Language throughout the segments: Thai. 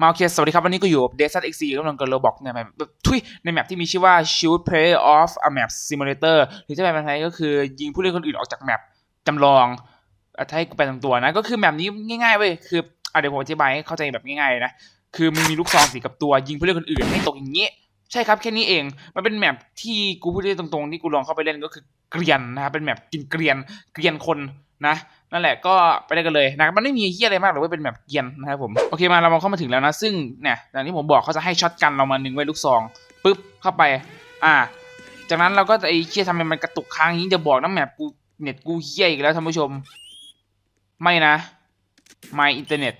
มาโอเคสวัสดีครับ วันนี้ก็อยู่กับ d e s e t XC กำลังกับโรบอกในแมปทุยในแมปที่มีชื่อว่า Shoot Player off a Map Simulator หรือจะแปลเป็นไทยก็คือยิงผู้เล่นคนอื่นออกจากแมปจำลองอะถ้าให้แปลตรงตัวนะ ก็คือแมปนี้ง่ายๆเว้ยคือเดี๋ยวผมอธิบายให้เข้าใจแบบง่ายๆนะ คือมึงมีลูกซองสีกับตัวยิงผู้เล่นคนอื่นให้ตกอย่างนี้ ใช่ครับแค่นี้เอง มันเป็นแมปที่กูพูดได้ตรงๆที่กูลองเข้าไปเล่นก็คือเกรียนนะครับเป็นแมปกินเกรียนเกรียนคนนะนั่นแหละก็ไปได้กันเลยนะครับมันไม่มีเฮียอะไรมากหรอกว่าเป็นแบบเกรียนนะครับผมโอเคมาเรามาเข้ามาถึงแล้วนะ ซึ่งเนี่ยอย่างที่ผมบอกเขาจะให้ช็อตกันเรามาหนึ่งไว้ลูกซองปุ๊บเข้าไป อ่า จากนั้นเราก็จะไอ้เฮียทำไมมันกระตุกค้างอย่างนี้จะบอกนะแมปกูเน็ตกูเฮียอีกแล้วท่านผู้ชม ไม่นะ my internet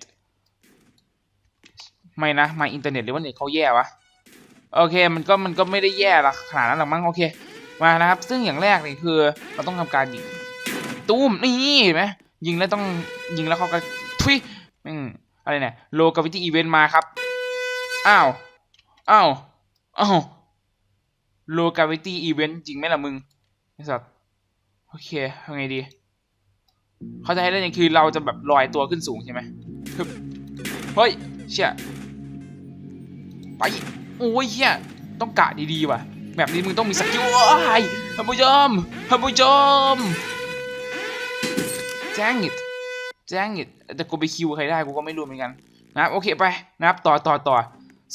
ไม่นะ my internet หรือว่าเน็ตเขาแย่วะ โอเคมันก็มันก็ไม่ได้แย่ละขนาดนั้นหรอกมั้งโอเคมานะครับ ซึ่งอย่างแรกนี่คือเราต้องทำการยิงตุ้มนี่เห็นไหมยิงแล้วต้องยิงแล้วเขาก็ทุยอืมอะไรเนี่ยโลกาวิตี้อีเวนต์มาครับอ้าวอ้าวอ้าวโลกาวิตี้อีเวนต์จริงไหมล่ะมึงไอ้สัตว์โอเคทำไงดีเขาจะให้เล่นอย่างคือเราจะแบบลอยตัวขึ้นสูงใช่ไหมเฮ้ยเชี่ยไป โอ้ยเชี่ยต้องกะดีๆว่ะแบบนี้มึงต้องมีสกิลโอ้ยท่านผู้ชมท่านผู้ชมแจ้งอิดแจ้งอิดแต่กูไปคิวใครได้กูก็ไม่รู้เหมือนกันนะครับโอเคไปนะครับต่อต่อต่อ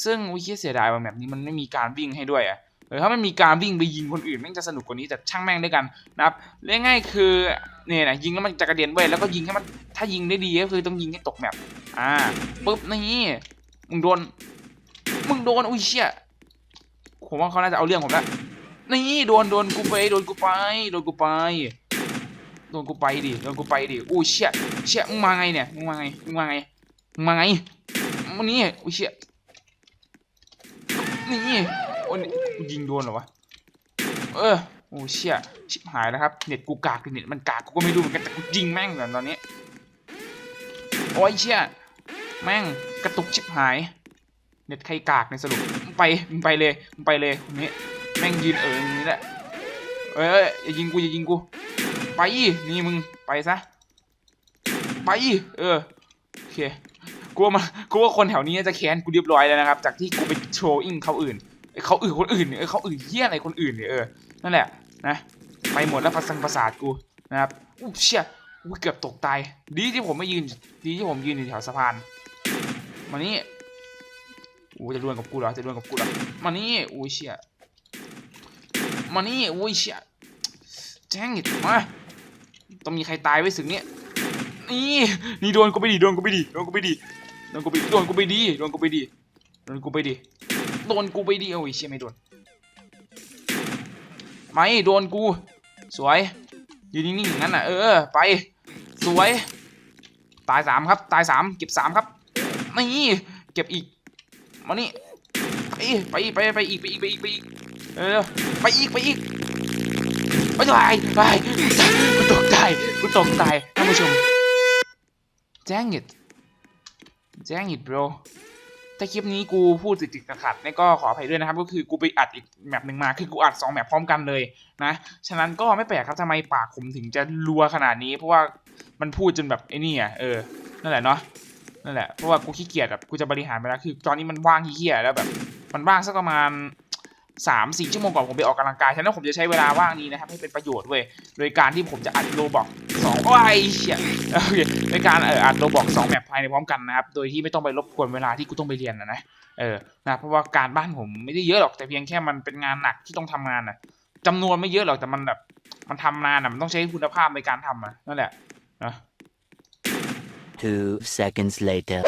ซึ่งวิคิดเสียดายว่าแบบนี้มันไม่มีการวิ่งให้ด้วยอะเออถ้ามันมีการวิ่งไปยิงคนอื่นแม่งจะสนุกกว่านี้แต่ช่างแม่งด้วยกันนะครับเรื่องง่ายคือเนี่ยนะยิงแล้วมันจะกระเด็นเว้แล้วก็ยิงให้มันถ้ายิงได้ดีก็คือต้องยิงให้ตกแมปอ่าปุ๊บนี่มึงโดน มึงโดนอุ้ยเชี่ยผมว่าเขาน่าจะเอาเรื่องผมแล้วนี่โดนโดนกูไปโดนกูไปโดนกูไปโดนกูไปดิโดนกูไปดิอู้เชี่ยเชี่ยมึงมาไงเนี่ยมึงมาไงมึงมาไงมึงมาไงมันนี่อู้เชี่ยนี่โอ้ยยิงโดนเหรอวะเออโอ้เชี่ยชิบหายแล้วครับเน็ตกูกากเน็ตมันกากกูก็ไม่รู้เหมือนกันแต่กูยิงแม่งเหมือนตอนนี้โอ้ยเชี่ยแม่งกระตุกชิบหาย เน็ตใครกากในสรุปมึงไปมึงไปเลยมึงไปเลยคนนี้แม่งยืนเอออย่างนี้แหละเอ้ยอย่ายิงกูอย่ายิงกู ไปนี่มึงไปซะไปเออโอเคกูว่ามันกูว่าคนแถวนี้จะแค้นกูเรียบร้อยแล้วนะครับ จากที่กูไปโชว์อิงเขาอื่นเขาอื่นคนอื่นเนี่ยเขาอื่นเหี้ยอะไรคนอื่นเนี่ยเออนั่นแหละนะไปหมดแล้วประสังประสาทกูนะครับอู้เชี่ยอู้เกือบตกตาย ดีที่ผมไม่ยืน ดีที่ผมยืนอยู่แถวสะพานมานี่ อู้จะดวลกับกูเหรอจะดวลกับกูเหรอมานี่อู้เชี่ยมานี่อู้เชี่ยแจ้งอิดมาต้องมีใครตายไว้สึกเนี้ยนี่นี่โดนกูไปดิโดนกูไปดิโดนกูไปดิโดนกูไปโดนกูไปดิโดนกูไปดิโดนกูไปดิโดนกูไปดิโอ้ยเชี่ยไม่โดนไม่โดนกู สวยอยืนนิ่งๆอย่างนั้นน่ะเออไป สวย ตายสามครับ ตายสามเก็บสามครับ นี่ เก็บอีก มานี่ไปไปไปอีกไปอีกไปอีกไปอีกเออไปอีกไปอีกไปไปไปกูตกใจกูตกใจท่านผู้ชม Dang it Dang it bro ถ้าคลิปนี้กูพูดติดติดขัดๆเนี่ยก็ขออภัยด้วยนะครับ ก็คือกูไปอัดอีกแมปหนึ่งมา คือกูอัดสองแมปพร้อมกันเลยนะ ฉะนั้นก็ไม่แปลกครับทำไมปากผมถึงจะรัวขนาดนี้ เพราะว่ามันพูดจนแบบไอ้นี่อะเออ นั่นแหละเนาะ นั่นแหละเพราะว่ากูขี้เกียจแบบกูจะบริหารเวลาคือ ตอนนี้มันว่างขี้เกียจแล้วแบบ มันว่างสักประมาณสามสี่ชั่วโมงก่อนผมไปออกกำลังกายฉะนั้นผมจะใช้เวลาว่างนี้นะครับให้เป็นประโยชน์เว้ยโดยการที่ผมจะอัดโลบอกสองโอ้ยเชี่ยโอเคโดยการเอออัดโลบอกสองแบบภายในพร้อมกันนะครับโดยที่ไม่ต้องไปรบกวนเวลาที่กูต้องไปเรียนนะนะเออนะเพราะว่าการบ้านผมไม่ได้เยอะหรอกแต่เพียงแค่มันเป็นงานหนักที่ต้องทำงานนะจำนวนไม่เยอะหรอกแต่มันแบบมันทำนานอะมันต้องใช้คุณภาพในการทำอะนั่นแหละนะ Two seconds later.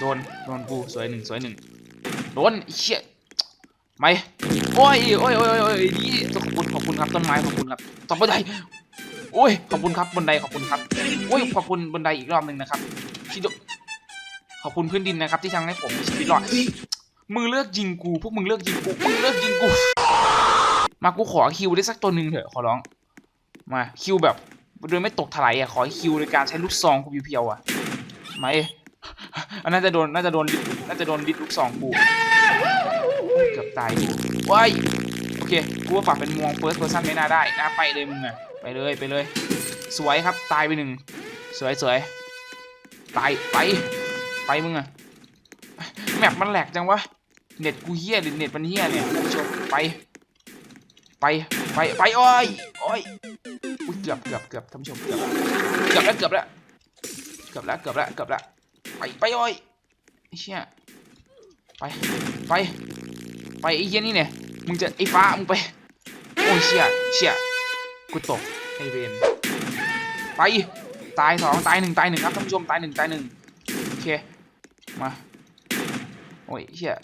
โดน โดนกูสวยหนึ่งสวยหนึ่งโดนไอ้เชี่ยไม่โอ้ยโอ้ยโอ้ยโอ้ยดีขอบคุณขอบคุณครับต้นไม้ขอบคุณครับต่อบันไดโอ้ยขอบคุณครับบนไดขอบคุณครับโอ้ยขอบคุณบนไดอีกรอบหนึ่งนะครับชิโดขอบคุณพื้นดินนะครับที่ทำให้ผมมีชีวิตรอดมึงเลือกยิงกูพวกมึงเลือกยิงกูมึงเลือกยิงกู มากูขอคิวได้สักตัวหนึ่งเถอะขอร้อง มาคิวแบบ โดยไม่ตกถลายอะขอคิวโดยการใช้ลูกซองกูเพียวๆอะมาเออันน่าจะโดนน่าจะโดนดิน่าจะโดนดิดลูกสองกูเกือบตายกูว้ายโอเคกูว่าปรับเป็นมองเฟิร์สเพอร์ซันไม่น่าได้นะไปเลยมึงอะไปเลยไปเลย สวยครับตายไปหนึ่งสวยสวยตายไปไปมึงอะแมปมันแหลกจังวะเน็ตกูเฮี้ยหรือเน็ตมันเฮี้ยเนี่ยท่านผู้ชมไป ไปไปไปโอ้ยโอ้อย เกือบเกือบเกือบท่านผู้ชมเกือบเกือบแล้วเกือบแล้วเกือบแล้วเกือบแล้วเกือบแล้วไปไปโอ้ยไอ้เชี่ยไปไปไปไอ้เหี้ยนี่เนี่ยมึงจะไอ้ฟ้ามึงไปโอ้ยเชี่ยเชี่ยกูตกไอ้เวนไปตายสองตายหนึ่งตายหนึ่งครับท่านผู้ชมตายหนึ่งตายหนึ่งโอเคมาโอ้ยเชี่ย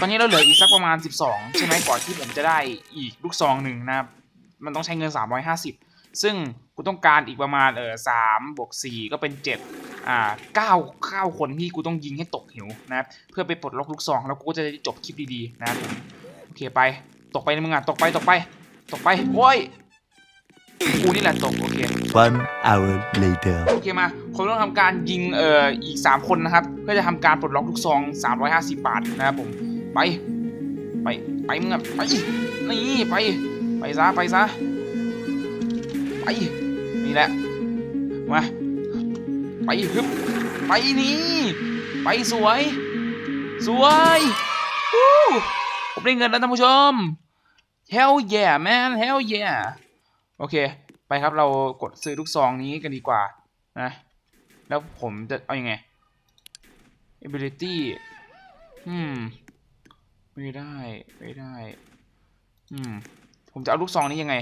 ตอนนี้เราเหลืออีกสักประมาณ 12 ใช่ไหมก่อนที่ผมจะได้อีกลูกซองหนึ่งนะครับ มันต้องใช้เงิน 350 ซึ่งกูต้องการอีกประมาณเออ3บวก4ก็เป็น7อ่า9 9คนที่กูต้องยิงให้ตกหิวนะครับเพื่อไปปลดล็อกลูกซองแล้วกูก็จะได้จบคลิปดีๆนะครับผมโอเคไปตกไปนะมึงอะตกไปตกไป ตกไปโอ้ยกูนี่แหละตกโอเค One hour later. โอเคมาผมต้องทำการยิงเอ่ออีก 3 คนนะครับ เพื่อจะทำการปลดล็อกลูกซอง 350 บาทนะครับผมไป ไป ไปมึงอะไปนี่ไป ไปซะไปซะ ไปนี่แหละมาไปฮึบไปนี่ไปสวย สวยวู้ผมได้เงินแล้วท่านผู้ชม hell yeah man hell yeah โอเค ไปครับเรากดซื้อลูกซองนี้กันดีกว่านะแล้วผมจะเอาอยัางไง ability อืม ไม่ได้ ไม่ได้ อืม ผมจะเอาลูกซองนี้ยังไง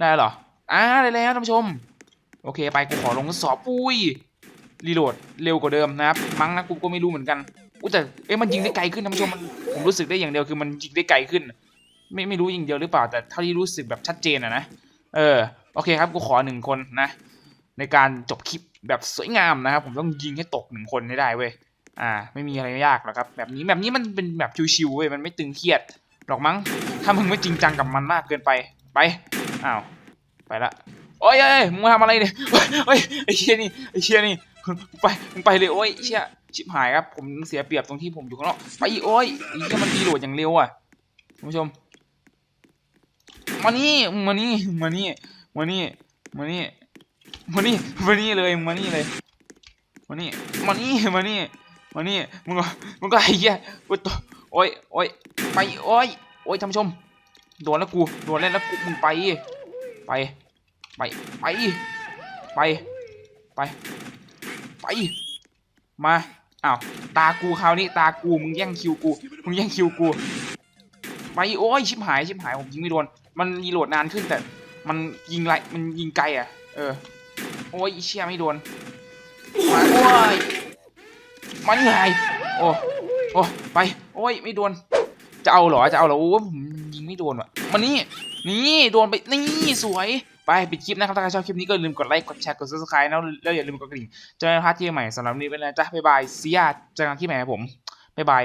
ได้หรอ อ่าได้แล้วท่านผู้ชม โอเคไปกูขอลงทดสอบปุ้ยรีโหลดเร็วกว่าเดิมนะครับ มั้งนะกูก็ไม่รู้เหมือนกันอุ้ยแต่เอ๊ะมันยิงได้ไกลขึ้นท่านผู้ชมมันผมรู้สึกได้อย่างเดียวคือมันยิงได้ไกลขึ้น ไม่ไม่รู้อย่างเดียวหรือเปล่าแต่เท่าที่รู้สึกแบบชัดเจนอะนะเออโอเคครับกูขอหนึ่งคนนะ ในการจบคลิปแบบสวยงามนะครับ ผมต้องยิงให้ตกหนึ่งคนให้ได้เว้ยอ่า ไม่มีอะไรยากหรอกครับ แบบนี้แบบนี้มันเป็นแบบชิวๆเว้ยมันไม่ตึงเครียดหรอกมั้งถ้ามึงไม่จริงจังกับมันมากเกินไปไปอ้าว ไปละโอ้ยเอ้ยมึงทำอะไรเนี่ยโอ้ยไอ้เชี่ยนี่ไอ้เชี่ยนี่มึงไปมึงไปเลยโอ้ยเชี่ยชิบหายครับผมเสียเปรียบตรงที่ผมอยู่ข้างนอกไปโอ้ยไอ้เชี่ยมันดีโหลดอย่างเร็วอะคุณผู้ชมมานี่มานี่มานี่มานี่มานี่มานี่มานี่เลยมานี่เลยมานี่มานี่มานี่มานี่มึงก็มึงก็ไอ้เหี้ยกูตัวโอ้ยโอ้ยไปโอ้ยโอ้ยท่านผู้ชมโดนแล้วกูโดนเล่นแล้วกูมึงไป ไป ไป ไป ไป ไป ไป มา อ้าว ตากูคราวนี้ ตากู มึงแย่งคิวกู มึงแย่งคิวกู ไป โอ้ย ชิบหาย ชิบหาย ผมยิงไม่โดน มันรีโหลดนานขึ้นแต่ มันยิงไร มันยิงไกลอะ เออ โอ้ยเชี่ยไม่โดน มาโอ้ย มันไงโอ้ โอ้ ไป โอ้ย ไม่โดน จะเอาเหรอ จะเอาเหรอ โอ้ผม ไม่โดนว่ะมานี่นี่โดนไปนี่สวยไปปิดคลิปนะครับถ้าใครชอบคลิปนี้ก็อย่าลืมกดไลค์กดแชร์กด subscribe นะแล้วอย่าลืมกดกระดิ่งจอกันในพาร์ทที่ใหม่สำหรับวันนี้เป็นไรจ้ะบ๊ายบายเสียเจอกันที่ใหม่ครับผมบ๊ายบาย